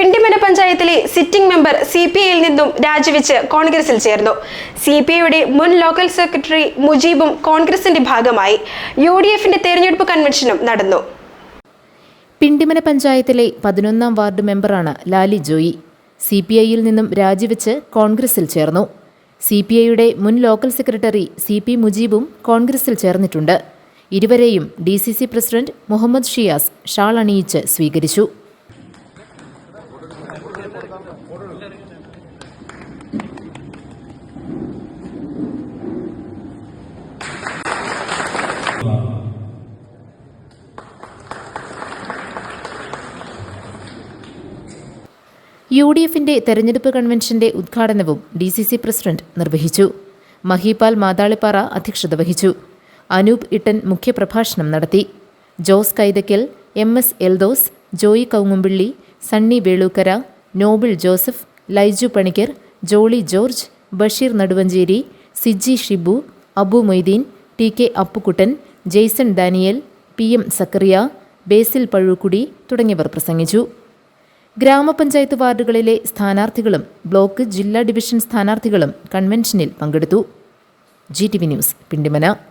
പിണ്ടിമന പഞ്ചായത്തിലെ sitting member C P ഐയിൽ നിന്നും രാജിവെച്ച് കോൺഗ്രസിൽ ചേർന്നു. സി പി ഐയുടെ മുൻ ലോക്കൽ സെക്രട്ടറി മുജീബും കോൺഗ്രസിന്റെ ഭാഗമായി യു ഡി എഫിന്റെ തെരഞ്ഞെടുപ്പ് കൺവെൻഷനും നടന്നു. പിണ്ടിമന പഞ്ചായത്തിലെ പതിനൊന്നാം വാർഡ് മെമ്പറാണ് ലാലി ജോയി. സി പി ഐയിൽ നിന്നും രാജിവെച്ച് കോൺഗ്രസിൽ ചേർന്നു. സി പി ഐയുടെ മുൻ ലോക്കൽ സെക്രട്ടറി സി പി മുജീബും കോൺഗ്രസിൽ ചേർന്നിട്ടുണ്ട്. ഇരുവരെയും D C C president Muhammad Shiyas shawl അണിയിച്ച് സ്വീകരിച്ചു. യു ഡി എഫിന്റെ തെരഞ്ഞെടുപ്പ് കൺവെൻഷന്റെ ഉദ്ഘാടനവും ഡി സി സി പ്രസിഡന്റ് നിർവഹിച്ചു. മഹിപാൽ മാതാളിപ്പാറ അധ്യക്ഷത വഹിച്ചു. അനൂപ് ഇട്ടൻ മുഖ്യപ്രഭാഷണം നടത്തി. Jose Kaithakkal M S Eldose Joy Kaungumpilly Sunny Velookkara Noble Joseph Laiju Panicker Jolly George Basheer Naduvancheri Siji Shibu Abu Moideen T K Appukuttan Jaison Daniel P M Zacharia Basil Pazhukkudi തുടങ്ങിയവർ പ്രസംഗിച്ചു. ഗ്രാമപഞ്ചായത്ത് വാർഡുകളിലെ സ്ഥാനാർത്ഥികളും block ജില്ലാ division സ്ഥാനാർത്ഥികളും കൺവെൻഷനിൽ പങ്കെടുത്തു. G T V news Pindimana.